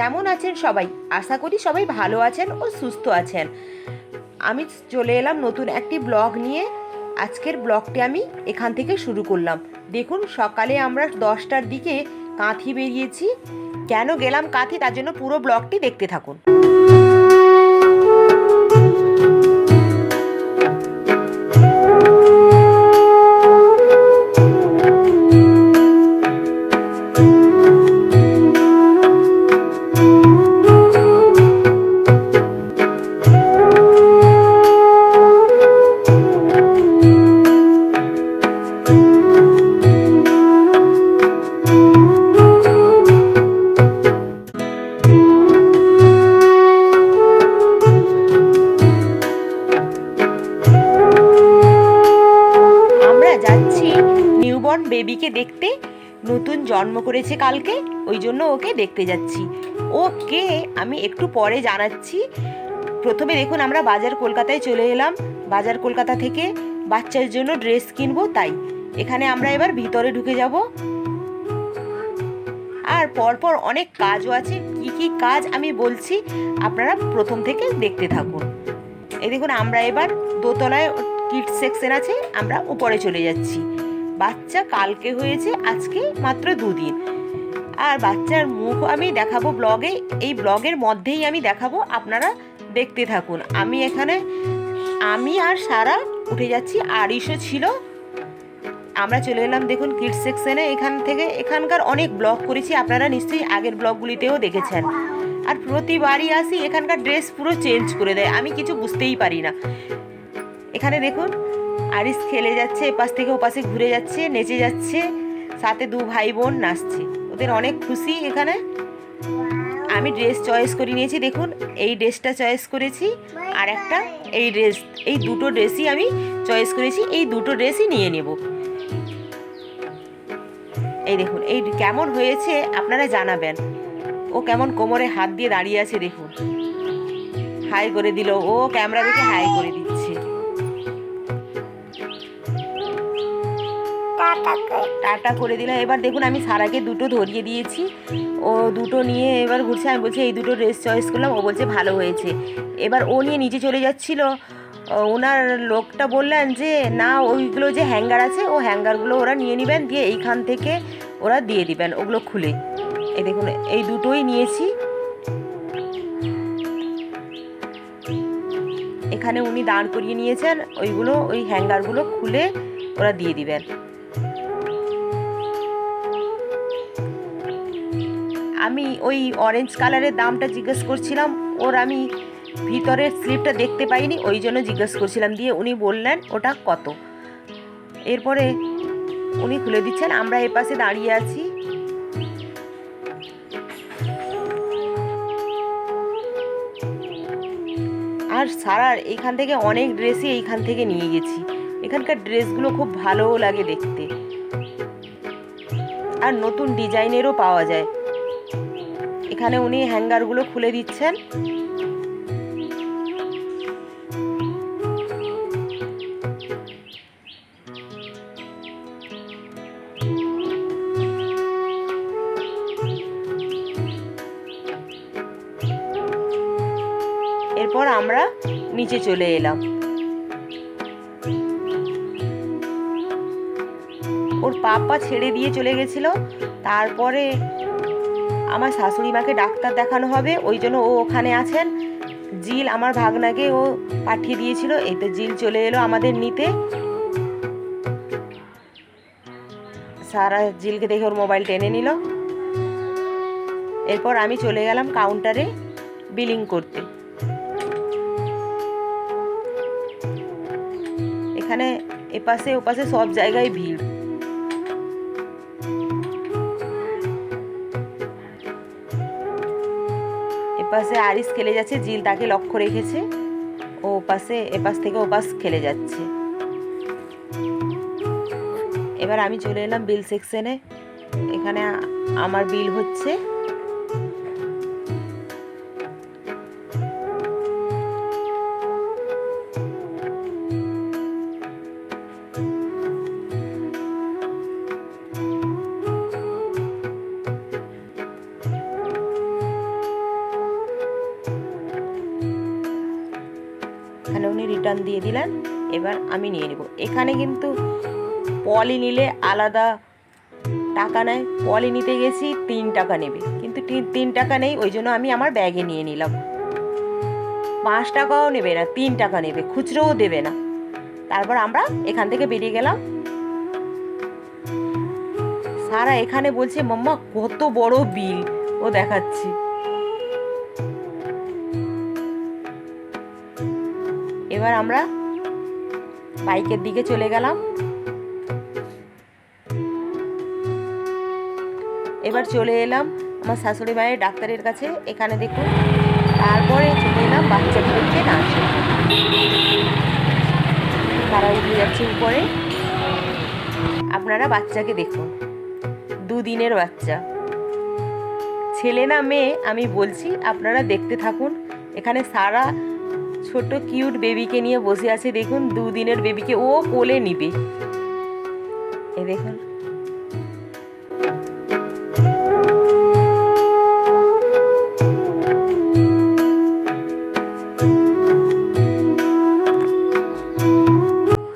কেমন আছেন সবাই? আশা করি সবাই ভালো আছেন ও সুস্থ আছেন। আমি চলে এলাম নতুন একটি ব্লগ নিয়ে। আজকের ব্লগটি আমি এখান থেকে শুরু করলাম। দেখুন, সকালে আমরা দশটার দিকে কাঁথি বেরিয়েছি। কেন গেলাম কাঁথি? তার জন্য পুরো ব্লগটি দেখতে থাকুন। বেবিকে দেখতে। নতুন জন্ম করেছে কালকে, ওই জন্য ওকে দেখতে যাচ্ছি। ও কে আমি একটু পরে জানাচ্ছি। প্রথমে দেখুন আমরা বাজার কলকাতায় চলে এলাম। বাজার কলকাতা থেকে বাচ্চার জন্য ড্রেস কিনবো, তাই। এখানে আমরা এবার ভিতরে ঢুকে যাব। আর পরপর অনেক কাজও আছে। কি কি কাজ আমি বলছি, আপনারা প্রথম থেকে দেখতে থাকুন। এই দেখুন, আমরা এবার দোতলায় কিট সেকশন আছে, আমরা উপরে চলে যাচ্ছি। বাচ্চা কালকে হয়েছে, আজকে মাত্র দুদিন। আর বাচ্চার মুখ আমি দেখাবো ব্লগে এই ব্লগের মধ্যেই আমি দেখাবো, আপনারা দেখতে থাকুন। আমি এখানে, আমি আর সারা উঠে যাচ্ছি আড়িশো ছিল। আমরা চলে এলাম, দেখুন কিড সেকশনে এখান থেকে, এখানকার অনেক ব্লগ করেছি, আপনারা নিশ্চয়ই আগের ব্লগগুলিতেও দেখেছেন। আর প্রতিবারই আসি, এখানকার ড্রেস পুরো চেঞ্জ করে দেয়, আমি কিছু বুঝতেই পারি না। এখানে দেখুন আরিস খেলে যাচ্ছে, এপাশ থেকে ওপাশে ঘুরে যাচ্ছে, নেচে যাচ্ছে, সাথে দু ভাই বোন নাচছে। ওদের অনেক খুশি এখানে। আমি ড্রেস চয়েস করে নিয়েছি, দেখুন, এই ড্রেসটা চয়েস করেছি, আর একটা এই ড্রেস এই দুটো ড্রেসই আমি চয়েস করেছি, এই দুটো ড্রেসই নিয়ে নেব। এই দেখুন, এই কেমন হয়েছে আপনারা জানাবেন। ও কেমন কোমরে হাত দিয়ে দাঁড়িয়ে আছে, দেখুন। হাই করে দিল, ও ক্যামেরা দেখে হাই করে দিচ্ছে টাটা করে। দিলাম। এবার দেখুন, আমি সারাকে দুটো ধরিয়ে দিয়েছি। ও দুটো নিয়ে এবার ঘুরছে আমি বলছি, এই দুটো ড্রেস চয়েস করলাম। ও বলছে, ভালো হয়েছে। এবার ও নিয়ে নিচে চলে যাচ্ছিল। ওনার লোকটা বললেন যে, না, ওইগুলো যে হ্যাঙ্গার আছে, ও হ্যাঙ্গারগুলো ওরা নিয়ে নেবেন। দিয়ে এইখান থেকে ওরা দিয়ে দিবেন ওগুলো খুলে। এই দেখুন, এই দুটোই নিয়েছি। এখানে উনি দাঁড় করিয়ে নিয়েছেন। ওইগুলো, ওই হ্যাঙ্গারগুলো খুলে ওরা দিয়ে দিবেন। আমি ওই অরেঞ্জ কালারের দামটা জিজ্ঞেস করছিলাম। ওর আমি ভিতরের স্লিপটা দেখতে পাইনি, ওই জন্য জিজ্ঞেস করছিলাম দিয়ে উনি বললেন, ওটা কত? এরপরে উনি খুলে দিচ্ছেন, আমরা এপাশে দাঁড়িয়ে আছি। আর সারার এইখান থেকে অনেক ড্রেসই এইখান থেকে নিয়ে গেছি। এখানকার ড্রেসগুলো খুব ভালোও লাগে দেখতে। আর নতুন ডিজাইনেরও পাওয়া যায়। এখানে উনি হ্যাঙ্গারগুলো খুলে দিচ্ছেন। এরপর আমরা নিচে চলে এলাম। ওর পাপা ছেড়ে দিয়ে চলে গেছিল, তারপরে আমার শাশুড়ি মাকে ডাক্তার দেখানো হবে, ওই জন্য ও ওখানে আছেন। জিল আমার ভাগনাকে ও পাঠিয়ে দিয়েছিল এই তো জিল চলে এলো আমাদের নিতে। সারা জিলকে দেখে ওর মোবাইল টেনে নিল। এরপর আমি চলে গেলাম কাউন্টারে বিলিং করতে। এখানে এপাশে ওপাশে সব জায়গায় ভিড়। এপাশে আরিস খেলে যাচ্ছে, জিল তাকে লক্ষ্য রেখেছে। ও পাশে এপাশ থেকে ওপাশ খেলে যাচ্ছে। এবার আমি চলে এলাম বিল সেকশনে। এখানে আমার বিল হচ্ছে। এখানে উনি রিটার্ন দিয়ে দিলেন, এবার আমি নিয়ে নেব। এখানে কিন্তু পলি নিলে আলাদা টাকা নেয়। পলি নিতে গেছি, তিন টাকা নেবে। কিন্তু তিন টাকা নেই, ওই জন্য আমি আমার ব্যাগে নিয়ে নিলাম। পাঁচ টাকাও নেবে না, তিন টাকা নেবে, খুচরোও দেবে না। তারপর আমরা এখান থেকে বেরিয়ে গেলাম। সারা এখানে বলছে, মাম্মা, কত বড় বিল? ও দেখাচ্ছি। এবার আমরা বাইকের দিকে চলে গেলাম। এবার চলে এলাম আমার শাশুড়ি মায়ের ডাক্তারের কাছে, এখানে দেখুন। তারপরে চলে এলাম বাচ্চাগুলোকে নার্সিং তারা উঠে যাচ্ছে উপরে। আপনারা বাচ্চাকে দেখুন, দুদিনের বাচ্চা। ছেলে না মেয়ে, আমি বলছি, আপনারা দেখতে থাকুন। এখানে সারা ছোট কিউট বেবিকে নিয়ে বসে আছে, দেখুন, দুদিনের বেবিকে ও কোলে নিবে। এ দেখুন।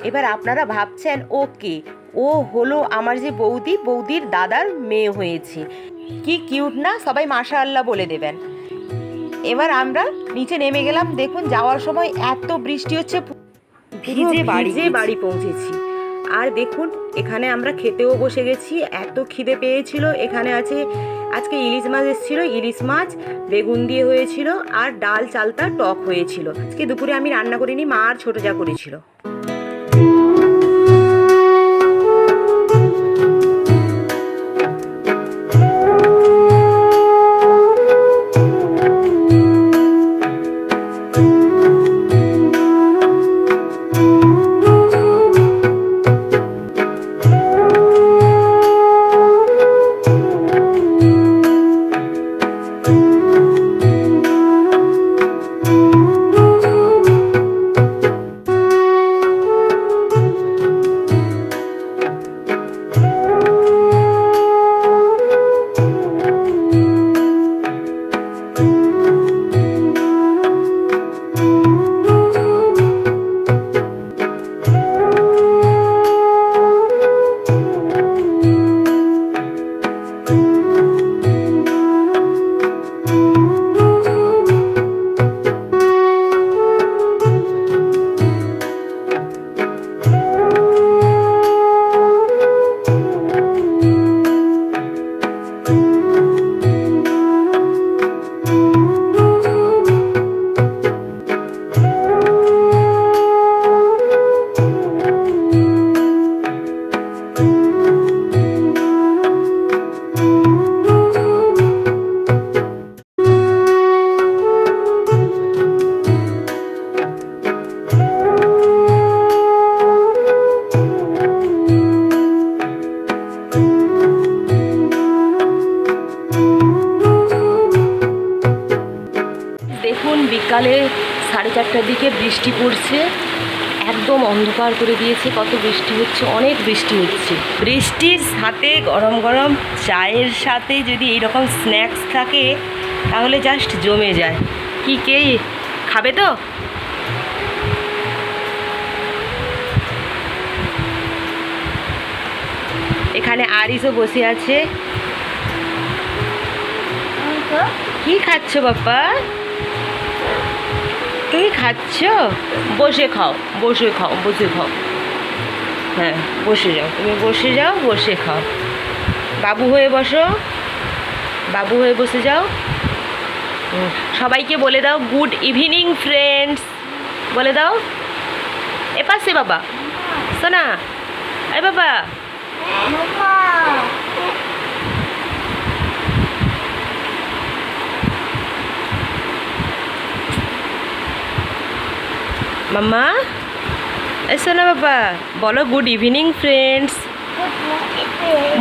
এবার আপনারা ভাবছেন ও কে ও হলো আমার যে বৌদি, বৌদির দাদার মেয়ে হয়েছে। কি কিউট না? সবাই মাশা আল্লাহ বলে দেবেন। এবার আমরা নিচে নেমে গেলাম। দেখুন যাওয়ার সময় এত বৃষ্টি হচ্ছে ভিজে বাড়ি বাড়ি পৌঁছেছি। আর দেখুন এখানে আমরা খেতেও বসে গেছি এত খিদে পেয়েছিল। এখানে আছে আজকে ইলিশ মাছ এসেছিল ইলিশ মাছ বেগুন দিয়ে হয়েছিল আর ডাল চালতা টক হয়েছিল। আজকে দুপুরে আমি রান্না করিনি মা আর ছোটো যা করেছিল। বিকালে সাড়ে চারটার দিকে বৃষ্টি পড়ছে। একদম অন্ধকার করে দিয়েছে কত বৃষ্টি হচ্ছে অনেক বৃষ্টি হচ্ছে। বৃষ্টির সাথে গরম গরম চায়ের সাথে যদি এইরকম স্ন্যাক্স থাকে তাহলে জাস্ট জমে যায়। কি কে খাবে তো? এখানে আরিসও বসে আছে। কি খাচ্ছ বাপ্পা? তুমি খাচ্ছ? বসে খাও বসে খাও বসে খাও। হ্যাঁ বসে যাও, তুমি বসে যাও, বসে খাও। বাবু হয়ে বসো। বাবু হয়ে বসে যাও। সবাইকে বলে দাও, গুড ইভিনিং, ফ্রেন্ডস। বলে দাও। এ পাশে বাবা। শোনা এ বাবা। মাম্মা? এসো না বাবা, বলো গুড ইভিনিং ফ্রেন্ডস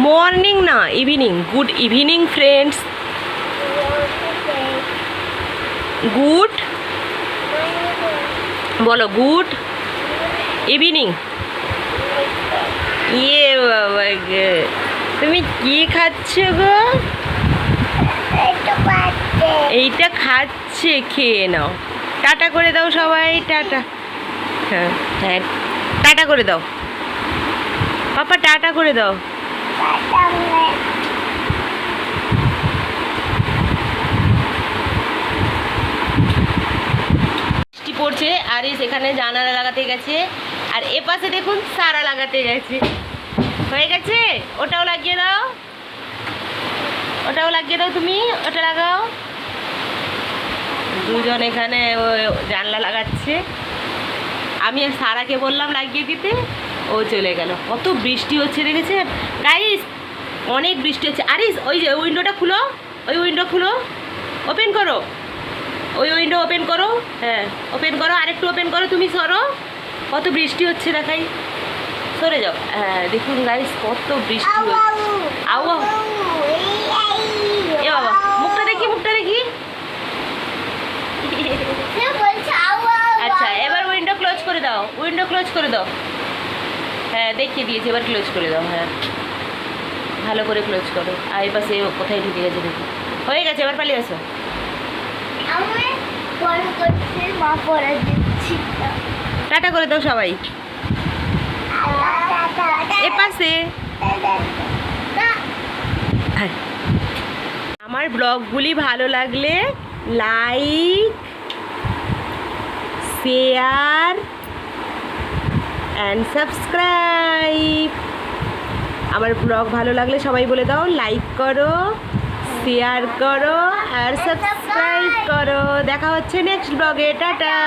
মর্নিং না evening good evening friends good বলো গুড ইভিনিং ইয়ে বাবা গে, তুমি কি খাচ্ছ গো? এইটা খাচ্ছে, খেয়ে নাও। টাটা করে দাও সবাই, টাটা। হ্যাঁ। হ্যাঁ। টাটা করে দাও। পাপা, টাটা করে দাও। বৃষ্টি পড়ছে আর সেখানে জানালা লাগাতে গেছে। আর এ পাশে দেখুন, সারা লাগাতে গেছে। হয়ে গেছে? ওটাও লাগিয়ে দাও। ওটাও লাগিয়ে দাও তুমি। ওটা লাগাও। দুজন এখানে জানলা লাগাচ্ছে। আমি আর সারাকে বললাম লাগিয়ে দিতে ও চলে গেল। কত বৃষ্টি হচ্ছে দেখেছেন? গাইস অনেক বৃষ্টি হচ্ছে। আরিস ওই যে উইন্ডোটা খুলো। ওই উইন্ডো খুলো। ওপেন করো। ওই উইন্ডো ওপেন করো। হ্যাঁ ওপেন করো। আরেকটু ওপেন করো তুমি সরো। কত বৃষ্টি হচ্ছে দেখাই। সরে যাও। হ্যাঁ দেখুন গাইস কত বৃষ্টি হচ্ছে। আউ এ বাবা মুখটা দেখি মুখটা দেখি। আচ্ছা করে দাও উইন্ডো ক্লোজ করে দাও। হ্যাঁ দেখিয়ে দিয়েছি এবার ক্লোজ করে দাও হ্যাঁ। ভালো করে ক্লোজ করো। আর পাশে কোথায় ঢুকে গেছে দেখি। হয়ে গেছে এবার পালিয়ে আসো। টাটা করে দাও সবাই। এ পাশে। হ্যাঁ। আমার ব্লগগুলি ভালো লাগলে লাইক শেয়ার অ্যান্ড সাবস্ক্রাইব আমার ব্লগ ভালো লাগলে সবাই বলে দাও লাইক করো শেয়ার করো, আর সাবস্ক্রাইব করো। দেখা হচ্ছে নেক্সট ব্লগে টাটা।